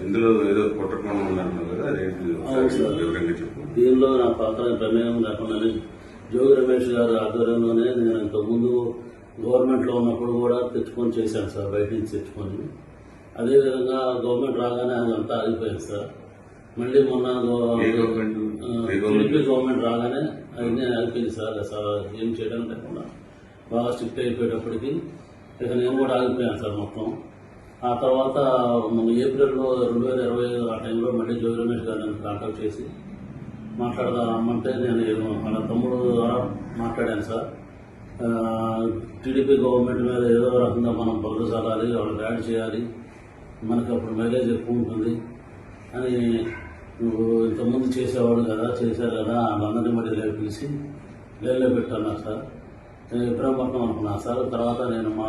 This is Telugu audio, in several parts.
ఇందులో ఏదో కుట్రకోణం ఉందన్నారు కదా అదేంటి అవును సార్. వివరంగా చెప్పు. దీనిలో నా పాత్ర ప్రమేయం లేకుండానే జోగి రమేష్ గారి ఆధ్వర్యంలోనే నేను ఇంతకుముందు గవర్నమెంట్లో ఉన్నప్పుడు కూడా తెచ్చుకొని చేశాను సార్ బయట నుంచి తెచ్చుకొని. అదేవిధంగా గవర్నమెంట్ రాగానే అదంతా ఆగిపోయింది సార్. మళ్ళీ మొన్న? టీడీపీ గవర్నమెంట్ రాగానే అన్నీ ఆగిపోయింది సార్. ఏం చేయడం లేకుండా. బాగా స్ట్రిక్ట్ అయిపోయేటప్పటికి ఇక నేను కూడా ఆగిపోయాను సార్ మొత్తం. ఆ తర్వాత ఏప్రిల్లో రెండు వేల ఇరవై ఐదు ఆ టైంలో మళ్ళీ జోగి రమేష్ గారు నన్ను కాంటాక్ట్ చేసి మాట్లాడదామంటే నేను మన తమ్ముడు ద్వారా మాట్లాడాను సార్. టీడీపీ గవర్నమెంట్ మీద ఏదో రకంగా మనం బదులు చల్లాలి వాళ్ళని యాడ్ చేయాలి మనకి అప్పుడు మైలేజ్ ఎక్కువ ఉంటుంది అని నువ్వు ఇంతకుముందు చేసేవాడు కదా చేశారు కదా వాళ్ళందరినీ మళ్ళీ పిలిచి లేలో పెట్టాను సార్. నేను ఇబ్రహీంపట్నం అనుకున్నాను సార్. తర్వాత నేను మా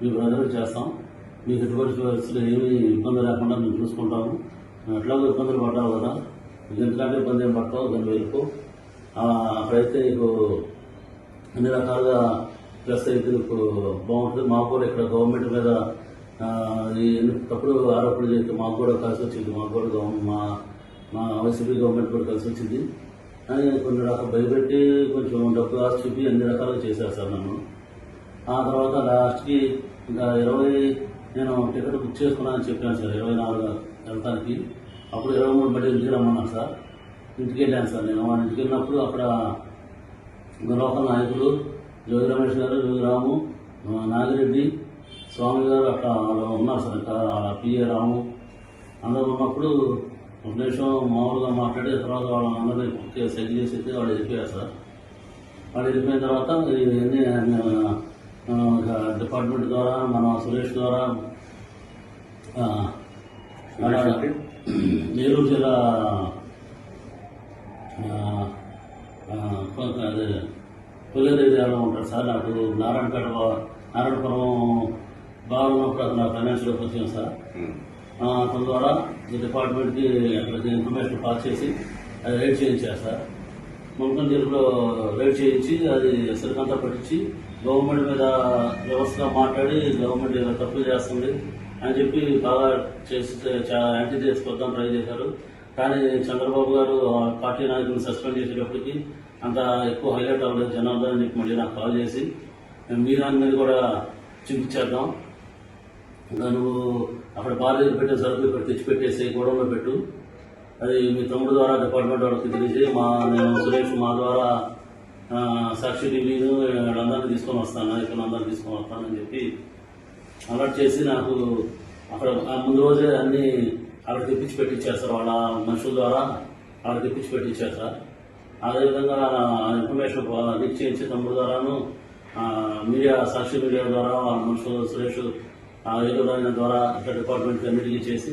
మీ బ్రదర్ చేస్తాం. మీకు ఎటువంటి పరిస్థితులు ఏమీ ఇబ్బంది లేకుండా మేము చూసుకుంటాము. ఎట్లాగో ఇబ్బందులు పడ్డావు కదా. నీకు ఇబ్బంది ఏం పడతావు? దాన్ని వెళ్ళిపో అక్కడైతే నీకు అన్ని రకాలుగా ప్లస్ అయితే నీకు బాగుంటుంది. మాకు కూడా ఇక్కడ గవర్నమెంట్ మీద తప్పుడు ఆరోపణలు చేస్తే మాకు కూడా కలిసి వచ్చింది. మాకు కూడా మా మా వైసీపీ గవర్నమెంట్ కూడా కలిసి వచ్చింది. కొన్ని రకాలు భయపెట్టి కొంచెం డబ్బు ఆశ చూపి అన్ని రకాలుగా చేశారు సార్ నన్ను. ఆ తర్వాత లాస్ట్కి ఇంకా ఇరవై నేను టికెట్ బుక్ చేసుకున్నానని చెప్పాను సార్ ఇరవై నాలుగు వెళ్తానికి. అప్పుడు ఇరవై మూడు బట్టి ఇంటికి రమ్మన్నాను సార్. ఇంటికి వెళ్ళాను సార్ నేను. వాళ్ళ ఇంటికి వెళ్ళినప్పుడు అక్కడ లోకల్ నాయకులు జోగి రమేష్ గారు జోగి రాము నాగిరెడ్డి స్వామి గారు అక్కడ వాళ్ళు ఉన్నారు సార్. ఇంకా పిఏ రాము అందరూ ఉన్నప్పుడు ఒక నిమిషం మామూలుగా మాట్లాడి తర్వాత వాళ్ళందరినీ సెట్ చేసి వాళ్ళు వెళ్ళిపోయారు సార్. వాళ్ళు వెళ్ళిపోయిన తర్వాత ఇవన్నీ డిపార్ట్మెంట్ ద్వారా మన సురేష్ ద్వారా నెల్లూరు జిల్లా అదే ఏరియాలో ఉంటాడు సార్. నాకు నారాయణపేట నారాయణపురం బాగున్నప్పుడు అతను ఫైనాన్షియల్కి వచ్చాను సార్. అతని ద్వారా ఈ డిపార్ట్మెంట్కి అక్కడికి ఇన్ఫర్మేషన్ పాస్ చేసి అది రైడ్ చేయించారు సార్. మున్సిపల్ జైలులో రైడ్ చేయించి అది సరికంతా పట్టించి గవర్నమెంట్ మీద వ్యవస్థగా మాట్లాడి గవర్నమెంట్ ఏదో తప్పులు చేస్తుంది అని చెప్పి బాగా చేసి చాలా యాంటీ చేసుకొద్దాం ట్రై చేశారు. కానీ చంద్రబాబు గారు ఆ పార్టీ నాయకులను సస్పెండ్ చేసేటప్పటికి అంత ఎక్కువ హైలైట్ అవ్వలేదు జనార్దన్ అని చెప్పి మళ్ళీ నాకు కాల్ చేసి. మేము మీ దాని మీద కూడా చూపించేద్దాం నువ్వు అక్కడ బాధ్యత పెట్టే సరుకులు ఇక్కడ తెచ్చిపెట్టేసి గోడంలో పెట్టు. అది మీ తమ్ముడు ద్వారా డిపార్ట్మెంట్ వాళ్ళకి తెలిసి మా నేను సురేష్ మా ద్వారా సాక్షి రిలీజు వీళ్ళందరినీ తీసుకొని వస్తాను నాయకులు అందరినీ తీసుకొని వస్తానని చెప్పి అలర్ట్ చేసి నాకు అక్కడ ఆ ముందు రోజే అన్ని అక్కడ తెప్పించి పెట్టించేస్తారు వాళ్ళ మనుషుల ద్వారా అక్కడ తెప్పించి పెట్టించేస్తారు అదేవిధంగా ఇన్ఫర్మేషన్ లీక్ చేయించి తమ్ముడు ద్వారాను మీడియా సాక్షి మీడియా ద్వారా వాళ్ళ మనుషులు సురేష్ ఆ ద్వారా ఇక్కడ డిపార్ట్మెంట్ కమిటీకి చేసి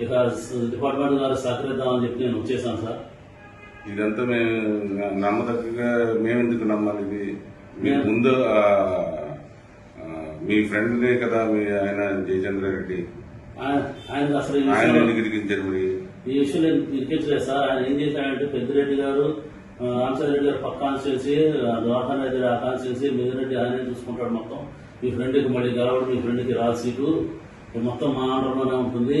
ఇక డిపార్ట్మెంట్ గారు సహకరిద్దామని చెప్పి నేను వచ్చేసాను సార్. ఇదంతా మేము నమ్మదగ్గగా మేము ఎందుకు నమ్మాలి? ఇది మేము- ముందు మీ ఫ్రెండ్నే కదా మీ ఆయన జయచంద్ర రెడ్డి. ఆయన అసలు ఈ ఆయన విషయంలో- ఎందుకు ఇరికించారు మరి? ఈ నేను ఇరికించలేదు సార్. ఆయన ఏం చేశాడంటే పెద్దిరెడ్డి గారు ఆ, రామచంద్రెడ్డి గారు పక్క కాన్స్టిట్యూన్సీ ద్వారకా రెడ్డి ఆ కాన్స్టిట్యూన్సీ మిగిలిరెడ్డి ఆయనే చూసుకుంటాడు మొత్తం. మీ ఫ్రెండ్కి మళ్ళీ గెలవడం మీ ఫ్రెండ్కి రాదు సీటు. మొత్తం మా ఆర్డర్లోనే ఉంటుంది.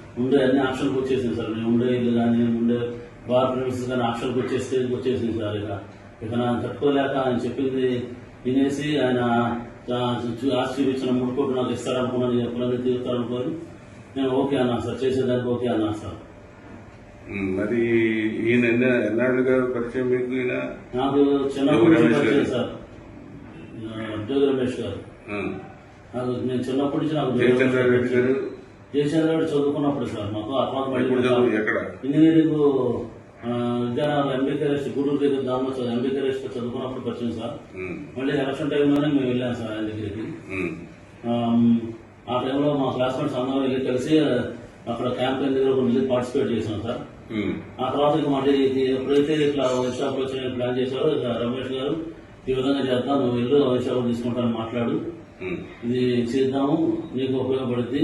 ఉండే అన్ని ఆప్షన్కి వచ్చేసింది సార్. నేను ఉండే ఇల్లు కానీ ఉండే బార్ ప్రిమిసెస్ కానీ ఆప్షన్కి వచ్చే స్టేజ్కి వచ్చేసింది సార్ ఇక. ఇక నాకు తట్టుకోలేక ఆయన చెప్పింది వినేసి ఆయన ఆశ్చర్యించిన ముడుకోటు నాకు ఇస్తారనుకున్నాను ఎప్పుడైనా తీరుతారనుకోని నేను ఓకే అన్నా సార్. చేసేదానికి ఓకే అన్నా సార్. మరి ఈయన ఎన్న ఎన్నాళ్ళుగా పరిచయం మీకు ఈయన? నాకు. పరిచయం సార్. జోగి రమేష్ గారు. నాకు నేను చిన్నప్పటి నుంచి నాకు జోగి జయచంద్ర రమేష్ రెడ్డి గారు? జయచంద్ర చదువుకున్నప్పుడు సార్ మాకు ఎక్కడ ఇంజనీరింగ్ విద్యానగర్ ఎంబీకే రెస్ట్ గూడూరు దగ్గర దానిలో ఎంబీకే చదువుకున్నప్పుడు పరిచయం సార్. మళ్ళీ ఎలక్షన్ టైంలోనే మేము వెళ్ళాం సార్ ఆయన దగ్గరికి ఆ టైంలో మా క్లాస్మేట్స్ అందరం వెళ్ళి కలిసి అక్కడ క్యాంపెయిన్ దగ్గర వెళ్ళి పార్టిసిపేట్ చేసాం సార్. ఆ తర్వాత ఇక మళ్ళీ ఎప్పుడైతే ఇట్లా వైన్ షాప్ వచ్చి ప్లాన్ చేశారో ఇక రమేష్ గారు ఈ విధంగా చేద్దాం నువ్వు వెళ్ళు వైన్ షాప్ తీసుకుంటాను మాట్లాడు. ఇది చేద్దాము నీకు ఉపయోగపడుద్ది.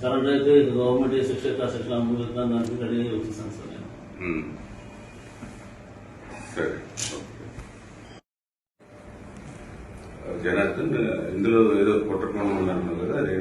సరెండర్ అయితే ఇక గవర్నమెంట్ ఏ శిక్ష అయితే ఆ శిక్ష అనుభవిస్తాను దానికి రెడీ అయ్యి వచ్చేసాను సార్ నేను ఉమ్. సరే జనార్దన్ ఇందులో ఏదో కుట్రకోణం ఉందన్నారు కదా అదే